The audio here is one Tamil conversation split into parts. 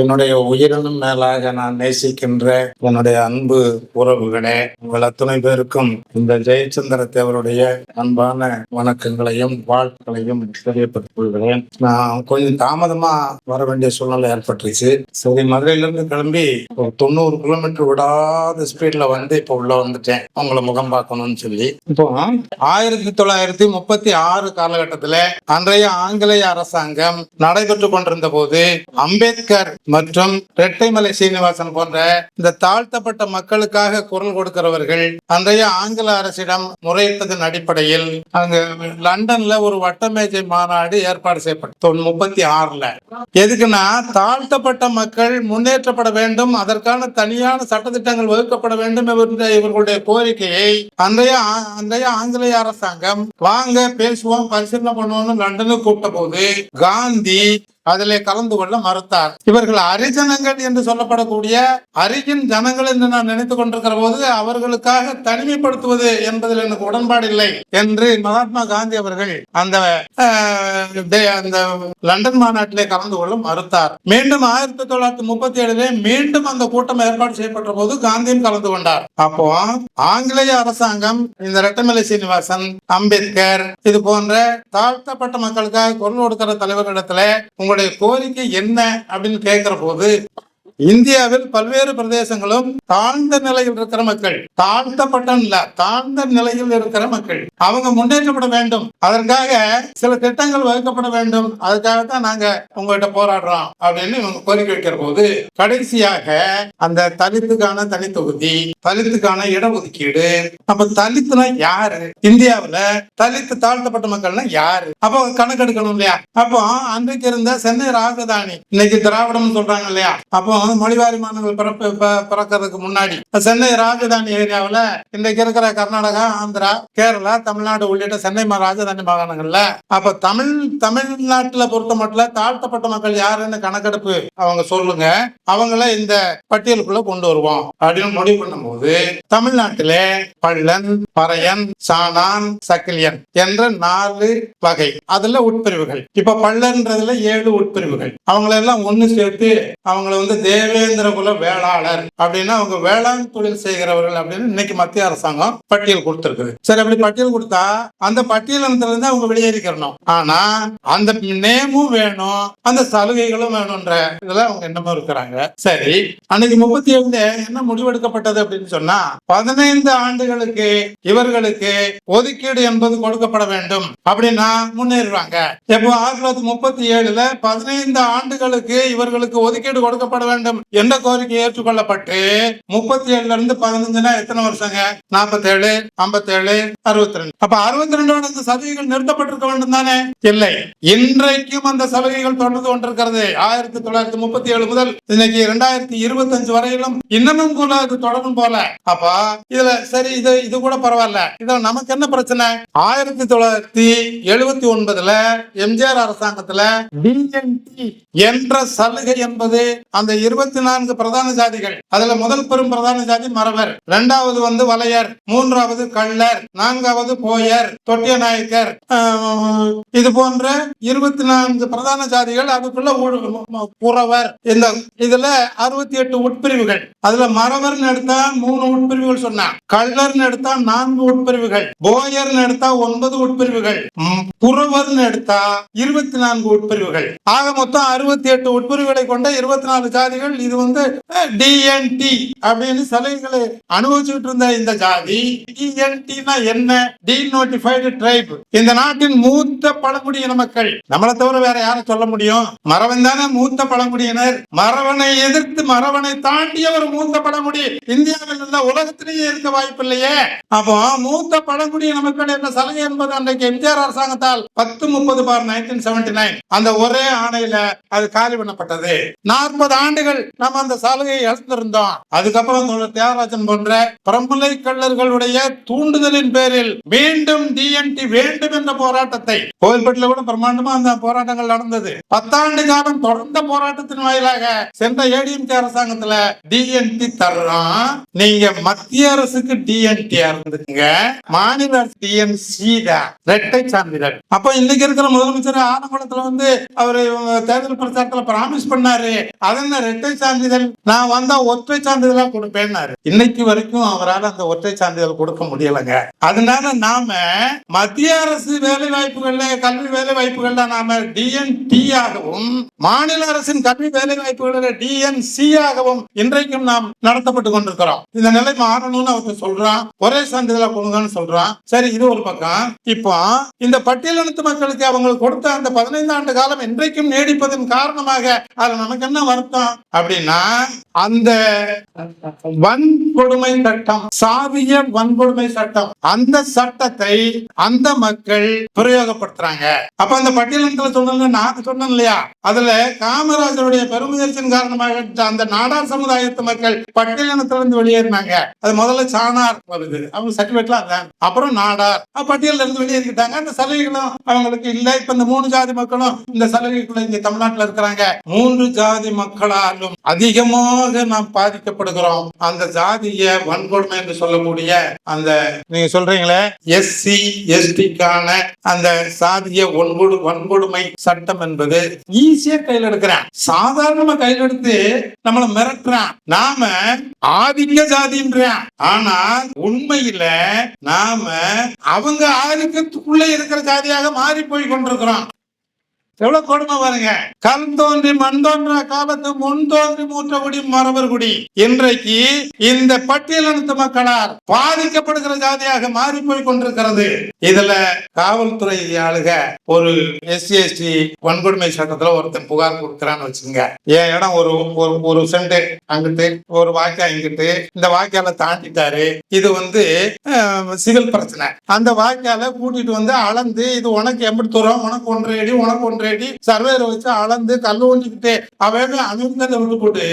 என்னுடைய உயிரினும் மேலாக நான் நேசிக்கின்ற என்னுடைய அன்பு உறவுகளே உங்கள் அத்தனை பேருக்கும் இந்த ஜெயச்சந்திர தேவருடைய அன்பான வணக்கங்களையும் வாழ்த்துக்களையும் தெரியப்படுத்திக் கொள்கிறேன். நான் கொஞ்சம் தாமதமா வர வேண்டிய சூழ்நிலை ஏற்பட்டுருச்சு. சரி மதுரையிலிருந்து கிளம்பி ஒரு தொண்ணூறு கிலோமீட்டர் விடாத ஸ்பீட்ல வந்து இப்ப உள்ள வந்துட்டேன். உங்களை முகம் பார்க்கணும்னு சொல்லி. இப்போ ஆயிரத்தி தொள்ளாயிரத்தி முப்பத்தி ஆறு காலகட்டத்துல அன்றைய ஆங்கிலேய அரசாங்கம் நடைபெற்று கொண்டிருந்த போது அம்பேத்கர் மற்றும் ரெட்டைமலை சீனிவாசன் போன்ற இந்த தாழ்த்தப்பட்ட மக்களுக்காக குரல் கொடுக்கிறவர்கள் அன்றைய ஆங்கில அரசிடம் முறையிட்டதன் அடிப்படையில் அங்க லண்டன்ல ஒரு வட்டமேஜை மாநாடு ஏற்பாடு செய்யப்பட்டது. முப்பத்தி ஆறுல. எதுக்குன்னா தாழ்த்தப்பட்ட மக்கள் முன்னேற்றப்பட வேண்டும் அதற்கான தனியான சட்டத்திட்டங்கள் வகுக்கப்பட வேண்டும் என்ற இவர்களுடைய கோரிக்கையை அன்றைய ஆ- அன்றைய ஆங்கிலேய அரசாங்கம் வாங்க பேசுவோம் பரிசீலனை பண்ணுவோம்னு லண்டனுக்கு கூப்பிட்ட போது காந்தி அதிலே கலந்து கொள்ள மறுத்தார். இவர்கள் அரிஜனங்கள் என்று சொல்லப்படக்கூடிய அரிஜின் ஜனங்கள் என்று நான் நினைத்துக் கொண்டிருக்கிற போது அவர்களுக்காக தனிமைப்படுத்துவது என்பதில் எனக்கு உடன்பாடு இல்லை என்று மகாத்மா காந்தி அவர்கள் அந்த அந்த லண்டன் மாநாட்டிலே கலந்து கொள்ள மறுத்தார். மீண்டும் ஆயிரத்தி தொள்ளாயிரத்தி முப்பத்தி ஏழுல மீண்டும் அந்த கூட்டம் ஏற்பாடு செய்யப்பட்ட போது காந்தியும் கலந்து கொண்டார். அப்போ ஆங்கிலேய அரசாங்கம் இந்த ரெட்டமலை சீனிவாசன் அம்பேத்கர் இது போன்ற தாழ்த்தப்பட்ட மக்களுக்காக குரல் கொடுக்கிற தலைவர்களிடத்துல உங்களுடைய கோரிக்கை என்ன அப்படின்னு கேட்கிற போது இந்தியாவில் பல்வேறு பிரதேசங்களும் தாழ்ந்த நிலையில் இருக்கிற மக்கள். தாழ்த்தப்பட்ட இல்ல தாழ்ந்த நிலையில் இருக்கிற மக்கள். அவங்க முன்னேற்றப்பட வேண்டும். அதற்காக சில திட்டங்கள் வகுக்கப்பட வேண்டும். அதுக்காக தான் நாங்க உங்ககிட்ட போராடுறோம் அப்படின்னு இவங்க கோரிக்கை வைக்கிற போது கடைசியாக அந்த தலித்துக்கான தனி தொகுதி தலித்துக்கான இடஒதுக்கீடு நம்ம தலித்துனா யாரு? இந்தியாவுல தலித்து தாழ்த்தப்பட்ட மக்கள்னா யாரு? அப்போ கணக்கெடுக்கணும் இல்லையா? அப்போ அன்றைக்கு இருந்த சென்னை ராஜதானி இன்னைக்கு திராவிடம் சொல்றாங்க இல்லையா? அப்போ வந்து மொழிவாரி மாநிலங்கள் பிறப்பு பிறக்கிறதுக்கு பிறக்கறதுக்கு முன்னாடி. சென்னை ராஜதானி ஏரியாவுல இன்றைக்கு இருக்கிற கர்நாடகா ஆந்திரா கேரளா தமிழ்நாடு உள்ளிட்ட சென்னை மா- ராஜதானி மாகாணங்கள்ல அப்ப தமிழ் தமிழ்நாட்டில் பொறுத்த மட்டும் தாழ்த்தப்பட்ட மக்கள் யாருன்னு கணக்கெடுப்பு அவங்க சொல்லுங்க. அவங்கள இந்த பட்டியலுக்குள்ள கொண்டு வருவோம். அப்படின்னு முடிவு பண்ணும்போது தமிழ்நாட்டிலே பள்ளன் பறையன் சாணான் சக்கிலியன் என்ற நாலு வகை. அதுல உட்பிரிவுகள். இப்ப பள்ளன்றதுல ஏழு உட்பிரிவுகள். அவங்கள எல்லாம் சேர்த்து அவங்கள வந்து தேவேந்திர குல வேளாளர் அப்படின்னா அவங்க வேளாண் தொழில் செய்கிறவர்கள் அப்படின்னு இன்னைக்கு மத்திய அரசாங்கம் பட்டியல் கொடுத்திருக்குது. சரி அப்படி பட்டியல் கொடுத்தா அந்த பட்டியலத்துல இருந்து அவங்க வெளியேறிக்கிறணும். ஆனா அந்த நேமும் வேணும் அந்த சலுகைகளும் வேணும்ன்ற இதுல அவங்க என்னமோ இருக்கிறாங்க. சரி அன்னைக்கு முப்பத்தி ஏழுல என்ன முடிவெடுக்கப்பட்டது அப்படின்னு சொன்னா பதினைந்து ஆண்டுகளுக்கு இவர்களுக்கு ஒதுக்கீடு என்பது கொடுக்கப்பட வேண்டும் அப்படின்னா முன்னேறுவாங்க. எப்போ ஆயிரத்தி தொள்ளாயிரத்தி முப்பத்தி ஏழுல பதினைந்து ஆண்டுகளுக்கு இவர்களுக்கு ஒதுக்கீடு கொடுக்கப்பட வேண்டும். என்ற கோரிக்கை ஏற்றுக்கொள்ளப்பட்டு முப்பத்தி ஏழுல இருந்து பதினஞ்சுனா எத்தனை வருஷங்க? நாற்பத்தி ஏழு ஐம்பத்தி ஏழு அறுபத்தி ரெண்டு அப்ப அறுபத்தி ரெண்டோட இந்த சலுகைகள் நிறுத்தப்பட்டிருக்க வேண்டும் தானே? இல்லை. இன்றைக்கும் அந்த சலுகைகள் தொடர்ந்து கொண்டிருக்கிறது. ஆயிரத்தி தொள்ளாயிரத்தி முப்பத்தி ஏழு முதல் இன்னைக்கு இரண்டாயிரத்தி இருபத்தி அஞ்சு வரையிலும் இன்னமும் கூட அது தொடரும் போல. அப்ப இதுல சரி இது இது கூட பரவாயில்ல. இதுல நமக்கு என்ன பிரச்சனை? ஆயிரத்தி தொள்ளாயிரத்தி எழுபத்தி ஒன்பதுல எம்ஜிஆர் அரசாங்கத்துல டிஎன்டி என்ற சலுகை என்பது அந்த இருபத்தி நான்கு பிரதான ஜாதிகள். அதுல முதல் பெரும் பிரதான ஜாதி மறவர் இரண்டாவது வந்து வலையர். மூன்றாவது கள்ளர். நான்காவது போயர். தொட்டிய நாயக்கர் இது போன்ற இருபத்தி நான்கு பிரதான ஜாதிகள் அதுக்குள்ள புறவர். இந்த இதுல அறுபத்தி எட்டு உட்பிரிவுகள். அதுல மறவர்னு எடுத்தா மூணு உட்பிரிவுகள் சொன்னான் கள்ளர்னு எடுத்தா நான்கு உட்பிரிவுகள். போயர்னு எடுத்தா ஒன்பது உட்பிரிவுகள். புறவர்னு எடுத்தா இருபத்தி நான்கு உட்பிரிவுகள். ஆக மொத்தம் அறுபத்தி எட்டு உட்பிரிவுகளை கொண்ட இருபத்தி நாலு ஜாதிகள் சலுகைகள் இது வந்து டிஎன்டி அப்படின்னு சலுகைகளை அனுபவிச்சுட்டு இருந்த இந்த ஜாதி. டிஎன்டினா என்ன? டிநோட்டிஃபைடு ட்ரைப் இந்த நாட்டின் மூத்த பழங்குடியின மக்கள். நம்மளை தவிர வேற யாரும் சொல்ல முடியும்? மரவன் தானே மூத்த பழங்குடியினர். மரவனை எதிர்த்து மரவனை தாண்டிய ஒரு மூத்த பழங்குடி. இந்தியாவில் இருந்த உலகத்திலேயே இருக்க வாய்ப்பு இல்லையே. அப்போ மூத்த பழங்குடியின மக்கள் என்ன சலுகை என்பது அன்றைக்கு எம்ஜிஆர் அரசாங்கத்தால் பத்து முப்பது பார் நைன்டீன் செவன்டி நைன் அந்த ஒரே ஆணையில அது காலி பண்ணப்பட்டது. நாற்பது ஆண்டுகள் நாட்கள் நம்ம அந்த சாலையை இழந்திருந்தோம் அதுக்கப்புறம் தியாகராஜன் போன்ற பரம்புலை கள்ளர்களுடைய தூண்டுதலின் பேரில் மீண்டும் டிஎன்டி வேண்டும் என்ற போராட்டத்தை கோயில்பட்டில கூட பிரம்மாண்டமா அந்த போராட்டங்கள் நடந்தது. பத்தாண்டு காலம் தொடர்ந்த போராட்டத்தின் வாயிலாக சென்ற ஏடிஎம்கே அரசாங்கத்துல டிஎன்டி தர்றோம் நீங்க மத்திய அரசுக்கு டிஎன்டி இருந்துங்க மாநில அரசு டிஎன்சி தான் ரெட்டை சான்றிதழ். அப்ப இன்னைக்கு இருக்கிற முதலமைச்சர் ஆனகுளத்துல வந்து அவரு தேர்தல் பிரச்சாரத்துல பிராமிஸ் பண்ணாரு. அதென்ன இரட்டை சான்றிதழ் நான் வந்தா ஒற்றை சான்றிதழா கொடுப்பேன்னாரு. இன்னைக்கு வரைக்கும் அவரால் அந்த ஒற்றை சான்றிதழ் கொடுக்க முடியலைங்க. அதனால நாம மத்திய அரசு வேலை வாய்ப்புகள்ல கல்வி வேலை வாய்ப்புகள்ல நாம டிஎன்டி ஆகவும் மாநில அரசின் கல்வி வேலை வாய்ப்புகள்ல டிஎன்சி ஆகவும் இன்றைக்கும் நாம் நடத்தப்பட்டு கொண்டிருக்கிறோம். இந்த நிலை மாறணும்னு அவங்க சொல்றான். ஒரே சான்றிதழா கொடுங்கன்னு சொல்றான். சரி இது ஒரு பக்கம். இப்போ இந்த பட்டியலினத்து மக்களுக்கு அவங்களுக்கு கொடுத்த அந்த பதினைந்து ஆண்டு காலம் இன்றைக்கும் நீடிப்பதன் காரணமாக அதுல நமக்கு என்ன வருத்தம்? அப்படின்னா அந்த வன்கொடுமை சட்டம் சாதிய வன்கொடுமை சட்டம் அந்த சட்டத்தை அந்த மக்கள் பிரயோகப்படுத்துறாங்க. அப்ப அந்த பட்டியலங்களை சொன்ன நான் சொன்னேன் இல்லையா? அதுல காமராஜருடைய பெருமுயற்சியின் காரணமாக அந்த நாடார் சமுதாயத்து மக்கள் பட்டியலினத்திலிருந்து வெளியேறினாங்க. அது முதல்ல சாணார் வருது அவங்க சர்டிபிகேட்லாம் அதான். அப்புறம் நாடார். அப்ப இருந்து வெளியேறிக்கிட்டாங்க. அந்த சலுகைகளும் அவங்களுக்கு இல்ல. இப்ப இந்த மூணு ஜாதி மக்களும் இந்த சலுகைக்குள்ள இங்க தமிழ்நாட்டுல இருக்கிறாங்க. மூன்று ஜாதி மக்களாலும் அதிகமாக நாம் பாதிக்கப்படுகிறோம். அந்த ஜாதிய வன்கொடுமை என்று சொல்லக்கூடிய அந்த நீங்க சொல்றீங்களே எஸ்சி எஸ்டிக்கான அந்த சாதிய வன்கொடு வன்கொடுமை சட்டம் என்பது ஈஸியா கையில் எடுக்கிறான். சாதாரணமா கையில் எடுத்து நம்மள மிரட்டுறான். நாம ஆதிக்க ஜாதின்றான். ஆனா உண்மையில நாம அவங்க ஆதிக்கத்துக்குள்ள இருக்கிற ஜாதியாக மாறி போய் கொண்டிருக்கிறோம். எவ்வளவு கொடுமை பாருங்க. கல் தோன்றி மண் தோன்ற காலத்து முன் தோன்றி மூற்றகுடி மரபர்குடி இன்றைக்கு இந்த பட்டியலினத்து மக்களால் பாதிக்கப்படுகிற ஜாதியாக மாறி போய் கொண்டிருக்கிறது. இதுல காவல்துறை ஆளுக ஒரு எஸ்சி எஸ்டி வன்கொடுமை சட்டத்துல ஒருத்தன் புகார் கொடுக்கறான்னு வச்சுங்க என் இடம் ஒரு ஒரு ஒரு சென்ட் அங்கிட்டு ஒரு வாய்க்கா இங்கிட்டு இந்த வாய்க்கால தாண்டிட்டாரு. இது வந்து சிவில் பிரச்சனை. அந்த வாய்க்கால கூட்டிட்டு வந்து அளந்து இது உனக்கு எப்படி தூரம் உனக்கு ஒன்றரை அடி உனக்கு ஒன்று அடி சர்வேரை வச்சு அளந்து கல் ஊண்டிக்கிட்டு அவன் அமிர்தத்தை இருந்து போட்டு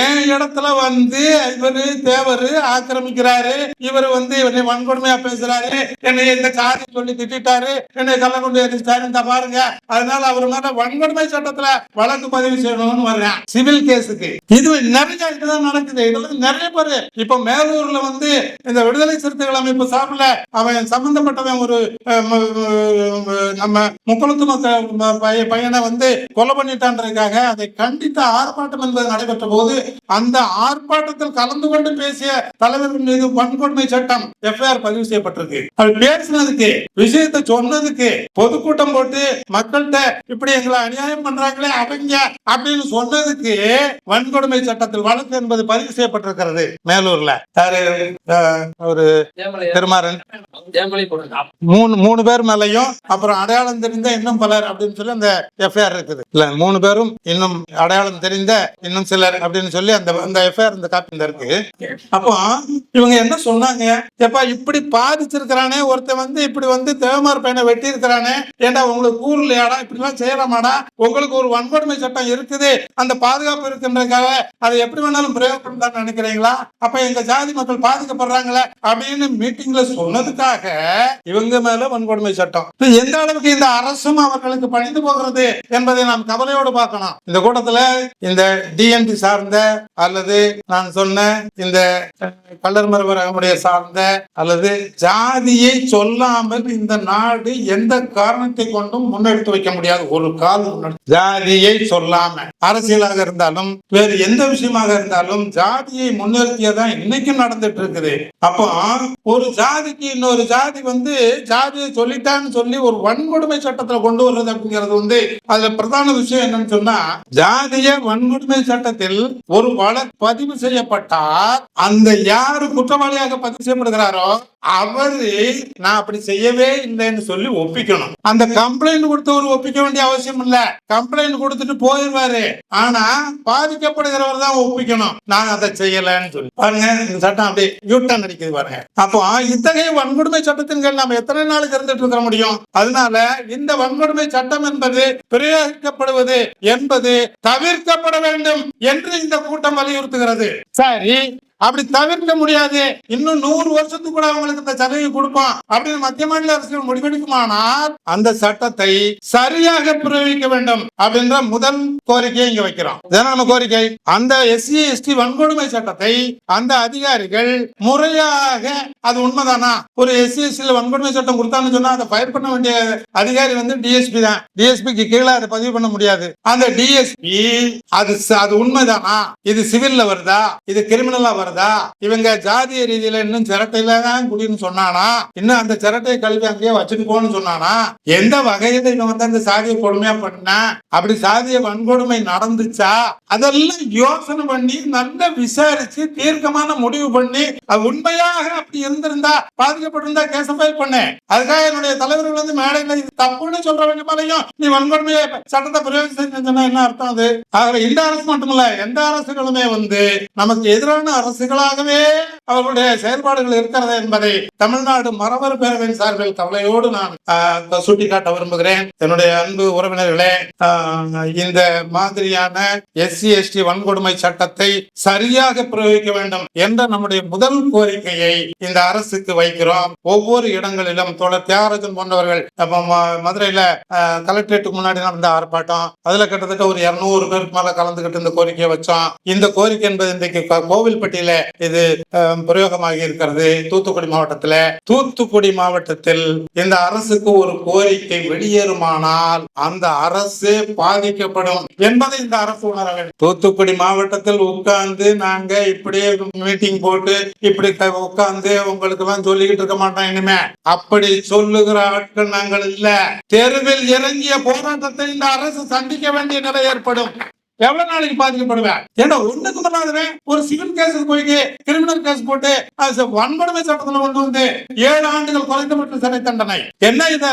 என் இடத்துல வந்து இவரு தேவரு ஆக்கிரமிக்கிறாரு? இவர் வந்து இவனை வன்கொடுமையா பேசுறாரு? என்னை இந்த சாதி சொல்லி திட்டாரு? என்னை கள்ள கொண்டு எரிச்சாரு இந்த பாருங்க. அதனால அவர் மேல வன்கொடுமை சட்டத்துல வழக்கு பதிவு செய்யணும்னு வர்றேன். சிவில் கேஸுக்கு. இது நிறைய இதுதான் நடக்குது. இதுல நிறைய பேரு இப்ப மேலூர்ல வந்து இந்த விடுதலை சிறுத்தைகள் அமைப்பு சார்பில் அவன் சம்பந்தப்பட்டவன் ஒரு நம்ம முக்குளத்து பைய- பையனை வந்து கொலை பண்ணிட்டான்றதுக்காக அதை கண்டித்த ஆர்ப்பாட்டம் என்பது நடைபெற்ற போது அந்த ஆர்ப்பாட்டத்தில் கலந்து கொண்டு பேசிய தலைவர்கள் மீது வன்கொடுமை சட்டம் எஃப்ஐஆர் பதிவு செய்யப்பட்டிருக்கு. அவர் பேசினதுக்கு விஷயத்தை சொன்னதுக்கு பொதுக்கூட்டம் போட்டு மக்கள்கிட்ட இப்படி எங்களை அநியாயம் பண்றாங்களே அவங்க அப்படின்னு சொன்னதுக்கு வன்கொடுமை சட்டத்தில் வழக்கு என்பது பதிவு செய்யப்பட்டிருக்கிறது. மேலூர்ல. யாரு? ஒரு போடுங்க மூணு மூணு பேர் மேலையும் அப்புறம் அடையாளம் தெரிந்த இன்னும் பலர் அப்படின்னு சொல்லி அந்த எஃப்ஐஆர் இருக்குது. இல்ல மூணு பேரும் இன்னும் அடையாளம் தெரிந்த இன்னும் சிலர் அப்படின்னு சொல்லி அந்த அந்த எஃப்ஐஆர் இந்த காப்பி இந்த இருக்கு. அப்போ இவங்க என்ன சொன்னாங்க? எப்பா இப்படி பாதிச்சிருக்கிறானே ஒருத்தன் வந்து இப்படி வந்து தேவமார் பையனை வெட்டி இருக்கிறானே ஏண்டா உங்களுக்கு கூறலையாடா இப்படி எல்லாம் செய்யலாமாடா? உங்களுக்கு ஒரு வன்கொடுமை சட்டம் இருக்குது அந்த பாதுகாப்பு இருக்குன்றதுக்காக அதை எப்படி வேணாலும் பிரயோகப்படுத்தான்னு நினைக்கிறீங்களா? அப்ப எங்க ஜாதி மக்கள் பாதிக்கப்படுறாங்களே அப்படின்னு மீட்டிங்ல சொன்னதுக்காக இவங்க மேல வன்கொடுமை சட்டம். எந்த அளவுக்கு இந்த அரசும் அவர்களுக்கு பணி பணிந்து போகிறது என்பதை நாம் கவலையோடு பார்க்கணும் இந்த கூட்டத்துல இந்த டிஎன்டி சார்ந்த அல்லது நான் சொன்ன இந்த கல்லர் கள்ளர் சார்ந்த அல்லது ஜாதியை சொல்லாமல் இந்த நாடு எந்த காரணத்தை கொண்டும் முன்னெடுத்து வைக்க முடியாது. ஒரு கால் ஜாதியை சொல்லாம. அரசியலாக இருந்தாலும் வேறு எந்த விஷயமாக இருந்தாலும் ஜாதியை முன்னிறுத்தியதான் இன்னைக்கும் நடந்துட்டு இருக்குது அப்போ ஒரு ஜாதிக்கு இன்னொரு ஜாதி வந்து ஜாதியை சொல்லிட்டான்னு சொல்லி ஒரு வன்கொடுமை சட்டத்துல கொண்டு வர்றது அப்படிங்கிறது வந்து அதுல பிரதான விஷயம் என்னன்னு சொன்னா ஜாதிய வன்கொடுமை சட்டத்தில் ஒரு வழக்கு பதிவு செய்யப்பட்டால் அந்த யாரு குற்றவாளியாக பதிவு செய்யப்படுகிறாரோ அவரு நான் அப்படி செய்யவே இல்லைன்னு சொல்லி ஒப்பிக்கணும். அந்த கம்ப்ளைண்ட் கொடுத்தவர் ஒப்பிக்க வேண்டிய அவசியம் இல்ல. கம்ப்ளைண்ட் கொடுத்துட்டு போயிடுவாரு. ஆனா பாதிக்கப்படுகிறவர் தான் ஒப்பிக்கணும். நான் அதை செய்யலைன்னு சொல்லி. பாருங்க இந்த சட்டம் அப்படி யூட்டன் அடிக்குது பாருங்க. அப்போ இத்தகைய வன்கொடுமை சட்டத்தின் கீழ் நம்ம எத்தனை நாளுக்கு இருந்துட்டு இருக்க முடியும்? அதனால இந்த வன்கொடுமை சட்டம் என்பது பிரயோகிக்கப்படுவது என்பது தவிர்க்கப்பட வேண்டும் என்று இந்த கூட்டம் வலியுறுத்துகிறது. சரி. அப்படி தவிர்க்க முடியாது. இன்னும் நூறு வருஷத்துக்கு கூட அவங்களுக்கு இந்த சலுகை கொடுப்போம் அப்படின்னு மத்திய மாநில அரசு முடிவெடுக்குமானால் அந்த சட்டத்தை சரியாக பிரயோகிக்க வேண்டும் அப்படின்ற முதல் கோரிக்கையை இங்க வைக்கிறோம். நம்ம கோரிக்கை? அந்த எஸ்சி எஸ்டி வன்கொடுமை சட்டத்தை அந்த அதிகாரிகள் முறையாக அது உண்மைதானா? ஒரு எஸ்சி எஸ்டி வன்கொடுமை சட்டம் கொடுத்தான்னு சொன்னா அதை ஃபயர் பண்ண வேண்டிய அதிகாரி வந்து டிஎஸ்பி தான். டிஎஸ்பிக்கு கீழே அதை பதிவு பண்ண முடியாது. அந்த டிஎஸ்பி அது அது உண்மைதானா? இது சிவில்ல வருதா? இது கிரிமினலா வருதா? இவங்க ஜாதிய ரீதியில இன்னும் சிரட்டையில தான் குடின்னு சொன்னானா? இன்னும் அந்த சிரட்டையை கழுவி அங்கேயே வச்சுட்டு போன்னு சொன்னானா? எந்த வகையில இவன் வந்து அந்த சாதிய கொடுமையா பண்ணா? அப்படி சாதிய வன்கொடுமை நடந்துச்சா? அதெல்லாம் யோசனை பண்ணி நல்லா விசாரிச்சு தீர்க்கமான முடிவு பண்ணி அது உண்மையாக அப்படி இருந்திருந்தா பாதிக்கப்பட்டிருந்தா கேச ஃபைல் பண்ணேன் அதுக்காக என்னுடைய தலைவர்கள் வந்து மேடையில இது தப்புன்னு சொல்றவங்க மேலையும் நீ வன்கொடுமையை சட்டத்தை பிரயோகம் சொன்னா என்ன அர்த்தம் அது? ஆக இந்த அரசு மட்டுமல்ல எந்த அரசுகளுமே வந்து நமக்கு எதிரான அரசு அரசுகளாகவே அவர்களுடைய செயல்பாடுகள் இருக்கிறது என்பதை தமிழ்நாடு மரபர் பேரவையின் சார்பில் கவலையோடு நான் சுட்டிக்காட்ட விரும்புகிறேன். என்னுடைய அன்பு உறவினர்களே இந்த மாதிரியான எஸ்சி எஸ்டி வன்கொடுமை சட்டத்தை சரியாக பிரயோகிக்க வேண்டும் என்ற நம்முடைய முதல் கோரிக்கையை இந்த அரசுக்கு வைக்கிறோம். ஒவ்வொரு இடங்களிலும் தோழர் தியாகராஜன் போன்றவர்கள் மதுரையில கலெக்டரேட்டுக்கு முன்னாடி நடந்த ஆர்ப்பாட்டம் அதுல கிட்டத்தட்ட ஒரு இருநூறு பேருக்கு மேல கலந்துகிட்டு இந்த கோரிக்கையை வச்சோம். இந்த கோரிக்கை என்பது இன்றைக்கு கோவில்பட்டியில் கோவில்பட்டியில இது பிரயோகமாகி இருக்கிறது. தூத்துக்குடி மாவட்டத்துல தூத்துக்குடி மாவட்டத்தில் இந்த அரசுக்கு ஒரு கோரிக்கை வெளியேறுமானால் அந்த அரசு பாதிக்கப்படும் என்பதை இந்த அரசு உணர வேண்டும். தூத்துக்குடி மாவட்டத்தில் உட்கார்ந்து நாங்க இப்படியே மீட்டிங் போட்டு இப்படி உட்கார்ந்து உங்களுக்கு எல்லாம் சொல்லிக்கிட்டு இருக்க மாட்டோம் இனிமே. அப்படி சொல்லுகிற ஆட்கள் நாங்கள் இல்ல. தெருவில் இறங்கிய போராட்டத்தை இந்த அரசு சந்திக்க வேண்டிய நிலை ஏற்படும். எவ்வளவு நாளைக்கு பாதிக்கப்படுவேன் ஏன்னா ஒண்ணுக்கு பண்ணாதவன் ஒரு சிவில் கேஸ் போயிட்டு கிரிமினல் கேஸ் போட்டு அது வன்கொடுமை சட்டத்துல கொண்டு வந்து ஏழு ஆண்டுகள் குறைந்தபட்ச சிறை தண்டனை. என்ன இதை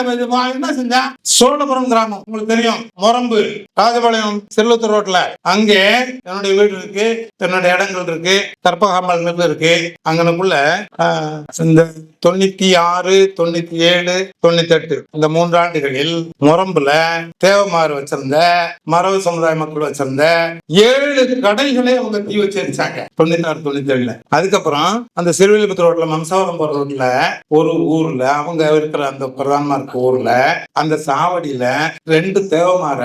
என்ன செஞ்சா? சோழபுரம் கிராமம் உங்களுக்கு தெரியும். மொரம்பு ராஜபாளையம் செல்லுத்தூர் ரோட்ல. அங்கே என்னுடைய வீடு இருக்கு என்னுடைய இடங்கள் இருக்கு கற்பகாமல் மில் இருக்கு. அங்கனுக்குள்ள ஆஹ், இந்த தொண்ணூத்தி ஆறு தொண்ணூத்தி ஏழு தொண்ணூத்தி எட்டு இந்த மூன்று ஆண்டுகளில் மொரம்புல தேவமாறு வச்சிருந்த மரபு சமுதாய மக்கள் வச்சிருந்த இருந்த ஏழு கடைகளை அவங்க தீ வச்சு எரிச்சாங்க தொண்ணூத்தி ஆறு தொண்ணூத்தி ஏழுல அதுக்கப்புறம் அந்த சிறுவில்புத்தூர் ரோட்ல மம்சாவரம் போற ரோட்ல ஒரு ஊர்ல அவங்க இருக்கிற அந்த பிரதானமா இருக்க ஊர்ல அந்த சாவடியில ரெண்டு தேவமார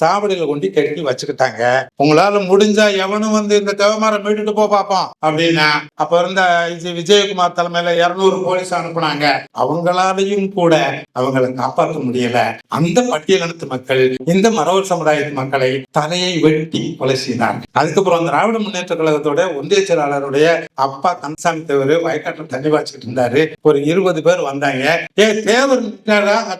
சாவடியில கொண்டு கட்டி வச்சுக்கிட்டாங்க. உங்களால முடிஞ்சா எவனும் வந்து இந்த தேவமார மீட்டுட்டு போ பாப்போம் அப்படின்னா அப்ப இருந்த விஜயகுமார் தலைமையில இருநூறு போலீஸ் அனுப்புனாங்க. அவங்களாலையும் கூட அவங்களை காப்பாற்ற முடியல. அந்த பட்டியலினத்து மக்கள் இந்த மரவர் சமுதாயத்து மக்களை தலையை வெட்டி கொலை செய்தாங்க அதுக்கப்புறம் அந்த திராவிட முன்னேற்ற கழகத்தோட ஒன்றிய செயலாளருடைய அப்பா கந்தசாமி தேவர் வயக்காட்டில் தண்ணி பாய்ச்சிட்டு இருந்தாரு. ஒரு இருபது பேர் வந்தாங்க. ஏ தேவர்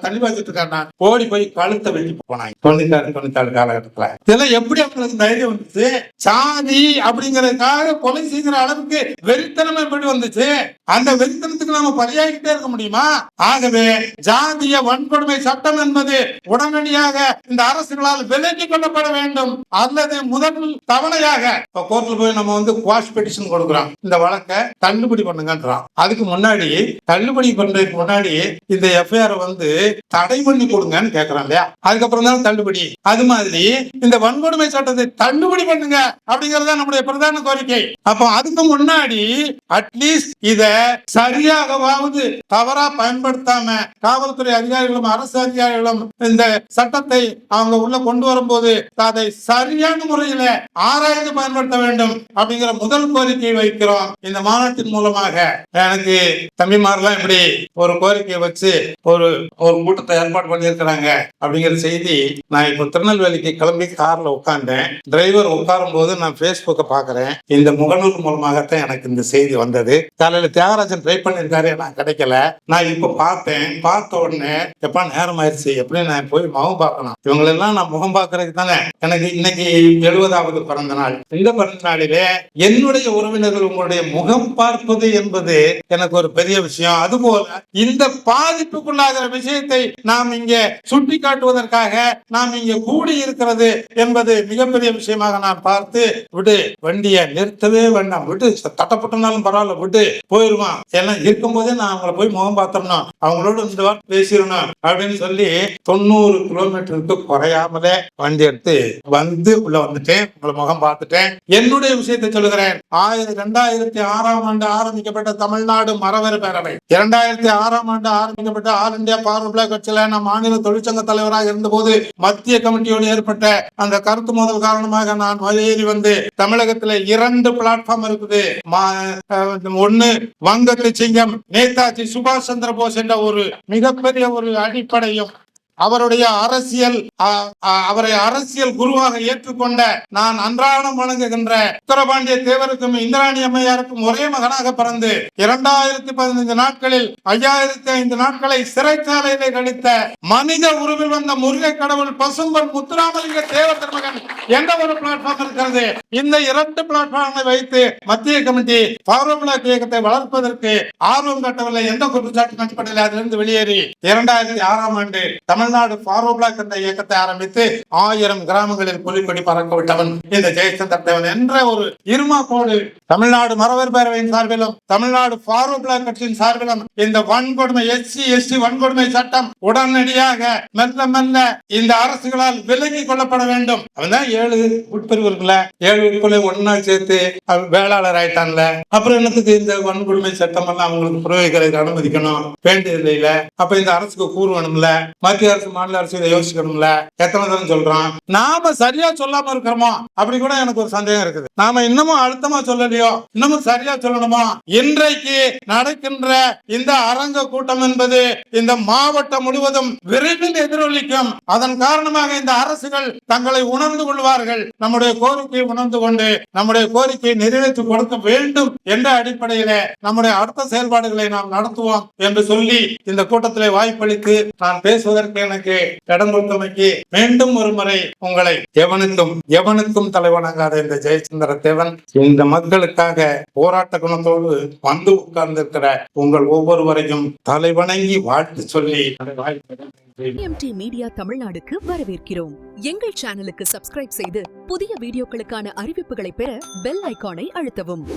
தண்ணி பாய்ச்சிட்டு இருக்காருன்னா ஓடி போய் கழுத்தை வெட்டி போனாங்க. தொண்ணூத்தாறு தொண்ணூத்தாறு காலகட்டத்துல. இதெல்லாம் எப்படி அவங்களுக்கு தைரியம் வந்துச்சு? சாதி அப்படிங்கறதுக்காக கொலை செய்கிற அளவுக்கு வெறித்தனம் எப்படி வந்துச்சு? அந்த வெறித்தனத்துக்கு நாம பரியாகிட்டே இருக்க முடியுமா? ஆகவே ஜாதிய வன்கொடுமை சட்டம் என்பது உடனடியாக இந்த அரசுகளால் விலக்கிக் கொள்ளப்பட வேண்டும். அல்லது முதல் தவணையாக இப்ப கோர்ட்ல போய் நம்ம வந்து குவாஷ் பெட்டிஷன் கொடுக்குறோம். இந்த வழக்கை தள்ளுபடி பண்ணுங்கன்றான். அதுக்கு முன்னாடி தள்ளுபடி பண்றதுக்கு முன்னாடி இந்த எஃப்ஐஆர் வந்து தடை பண்ணி கொடுங்கன்னு கேக்குறான் இல்லையா? அதுக்கப்புறம் தான் தள்ளுபடி. அது மாதிரி இந்த வன்கொடுமை சட்டத்தை தள்ளுபடி பண்ணுங்க அப்படிங்கறத நம்முடைய பிரதான கோரிக்கை. அப்போ அதுக்கு முன்னாடி அட்லீஸ்ட் இத சரியாகவாவது தவறா பயன்படுத்தாம காவல்துறை அதிகாரிகளும் அரசு அதிகாரிகளும் இந்த சட்டத்தை அவங்க உள்ள கொண்டு வரும்போது அதை சரி சரியான முறையில ஆராய்ந்து பயன்படுத்த வேண்டும் அப்படிங்கிற முதல் கோரிக்கையை வைக்கிறோம். இந்த மாநாட்டின் மூலமாக. எனக்கு தம்பிமாரெல்லாம் இப்படி ஒரு கோரிக்கையை வச்சு ஒரு ஒரு கூட்டத்தை ஏற்பாடு பண்ணியிருக்கிறாங்க அப்படிங்கிற செய்தி நான் இப்போ திருநெல்வேலிக்கு கிளம்பி கார்ல உட்கார்ந்தேன். டிரைவர் உட்காரும் போது நான் பேஸ்புக்கை பாக்குறேன் இந்த முகநூல் மூலமாகத்தான் எனக்கு இந்த செய்தி வந்தது. காலையில தியாகராஜன் ட்ரை பண்ணியிருக்காரு நான் கிடைக்கல. நான் இப்போ பார்த்தேன். பார்த்த உடனே எப்பா நேரம் ஆயிடுச்சு எப்படி நான் போய் முகம் பார்க்கணும். இவங்களெல்லாம் நான் முகம் பார்க்கறதுக்கு தானே. எனக்கு இன்னைக்கு எழுபதாவது பிறந்த நாள். இந்த பிறந்த நாளிலே என்னுடைய உறவினர்கள் உங்களுடைய முகம் பார்ப்பது என்பது எனக்கு ஒரு பெரிய விஷயம். அதுபோல இந்த பாதிப்புக்குள்ளாகிற விஷயத்தை நாம் இங்கே சுட்டி காட்டுவதற்காக நாம் இங்கே கூடி இருக்கிறது என்பது மிகப்பெரிய விஷயமாக நான் பார்த்து விடு வண்டியை நிறுத்தவே வேண்டாம். விட்டு தட்டப்பட்டனாலும் பரவாயில்ல. விட்டு போயிருவான் எல்லாம் இருக்கும்போதே நான் அவங்கள போய் முகம் பார்த்தோம்னா அவங்களோட இந்த வார்த்தை பேசிடணும். அப்படின்னு சொல்லி தொண்ணூறு கிலோமீட்டருக்கு குறையாமலே வண்டி எடுத்து வந்து உள்ள வந்துட்டேன் உங்களை முகம் பார்த்துட்டேன். என்னுடைய விஷயத்தை சொல்லுகிறேன். ஆயிரத்தி ரெண்டாயிரத்தி ஆறாம் ஆண்டு ஆரம்பிக்கப்பட்ட தமிழ்நாடு மரவர் பேரவை. இரண்டாயிரத்தி ஆறாம் ஆண்டு ஆரம்பிக்கப்பட்ட ஆல் இந்தியா பார்வர் பிளாக் கட்சியில நான் மாநில தொழிற்சங்க தலைவராக இருந்தபோது மத்திய கமிட்டியோடு ஏற்பட்ட அந்த கருத்து மோதல் காரணமாக நான் வெளியேறி வந்து தமிழகத்துல இரண்டு பிளாட்ஃபார்ம் இருக்குது. மா- ஒண்ணு வங்கத்து சிங்கம் நேதாஜி சுபாஷ் சந்திர போஸ் என்ற ஒரு மிகப்பெரிய ஒரு அடிப்படையும் அவருடைய அரசியல் அவரை அரசியல் குருவாக ஏற்றுக்கொண்ட நான் அன்றாடம் வணங்குகின்ற உத்தரபாண்டிய தேவருக்கும் இந்திராணி அம்மையாருக்கும் ஒரே மகனாக பிறந்து இரண்டாயிரத்தி பதினைந்து நாட்களில் ஐயாயிரத்தி ஐந்து நாட்களை சிறைச்சாலையிலே கழித்த மனித உருவில் வந்த முருகை கடவுள் பசும்பன் முத்துராமலிங்க தேவர் திருமகன் என்ற ஒரு பிளாட்ஃபார்ம் இருக்கிறது. இந்த இரண்டு பிளாட்ஃபார்மை வைத்து மத்திய கமிட்டி ஃபார்வர்ட் பிளாக் இயக்கத்தை வளர்ப்பதற்கு ஆர்வம் கட்டவில்லை. எந்த குற்றச்சாட்டு அடிப்படையில் அதிலிருந்து வெளியேறி இரண்டாயிரத்தி ஆறாம் ஆண்டு தமிழ் தமிழ்நாடு ஃபார்வர்ட் பிளாக் என்ற இயக்கத்தை ஆரம்பித்து ஆயிரம் கிராமங்களில் புலிக்கொடி பறக்க விட்டவன் இந்த ஜெயச்சந்திர தேவன் என்ற ஒரு இருமாப்போடு தமிழ்நாடு மரவர் பேரவையின் சார்பிலும் தமிழ்நாடு ஃபார்வர்ட் பிளாக் கட்சியின் சார்பிலும் இந்த வன்கொடுமை எஸ்சி எஸ்டி வன்கொடுமை சட்டம் உடனடியாக மெல்ல மெல்ல இந்த அரசுகளால் விலகி கொள்ளப்பட வேண்டும். அவன் தான் ஏழு உட்பிரிவு இருக்குல்ல ஏழு உட்பிரிவு ஒன்னா சேர்த்து வேளாளர் ஆயிட்டான்ல. அப்புறம் என்னத்துக்கு இந்த வன்கொடுமை சட்டம் எல்லாம் அவங்களுக்கு புரோகிக்கிறதுக்கு அனுமதிக்கணும்? வேண்டியது இல்ல அப்ப இந்த அரசுக்கு கூறு வேணும்ல. மத்திய அரசு மாநில அரசு இதை யோசிக்கணும்ல. எத்தனை தரம் சொல்றான். நாம சரியா சொல்லாம இருக்கிறோமோ? அப்படி கூட எனக்கு ஒரு சந்தேகம் இருக்குது. நாம இன்னமும் அழுத்தமா சொல்லலையோ? இன்னமும் சரியா சொல்லணுமா? இன்றைக்கு நடக்கின்ற இந்த அரங்க கூட்டம் என்பது இந்த மாவட்டம் முழுவதும் விரைவில் எதிரொலிக்கும். அதன் காரணமாக இந்த அரசுகள் தங்களை உணர்ந்து கொள்வார்கள். நம்முடைய கோரிக்கையை உணர்ந்து கொண்டு நம்முடைய கோரிக்கையை நிறைவேற்றி கொடுக்க வேண்டும் என்ற அடிப்படையில நம்முடைய அடுத்த செயல்பாடுகளை நாம் நடத்துவோம் என்று சொல்லி இந்த கூட்டத்திலே வாய்ப்பளித்து நான் பேசுவதற்கு எனக்கு இடம் கொடுத்தமைக்கு மீண்டும் ஒரு முறை உங்களை எவனுக்கும் எவனுக்கும் தலைவணங்காத இந்த ஜெயச்சந்திர தேவன் இந்த மக்களுக்காக போராட்ட குணத்தோடு வந்து உட்கார்ந்திருக்கிற உங்கள் ஒவ்வொருவரையும் தலைவணங்கி வாழ்த்து சொல்லி மீடியா தமிழ்நாடுக்கு வரவேற்கிறோம். எங்கள் சேனலுக்கு சப்ஸ்கிரைப் செய்து புதிய வீடியோக்களுக்கான அறிவிப்புகளை பெற பெல் ஐகானை அழுத்தவும்.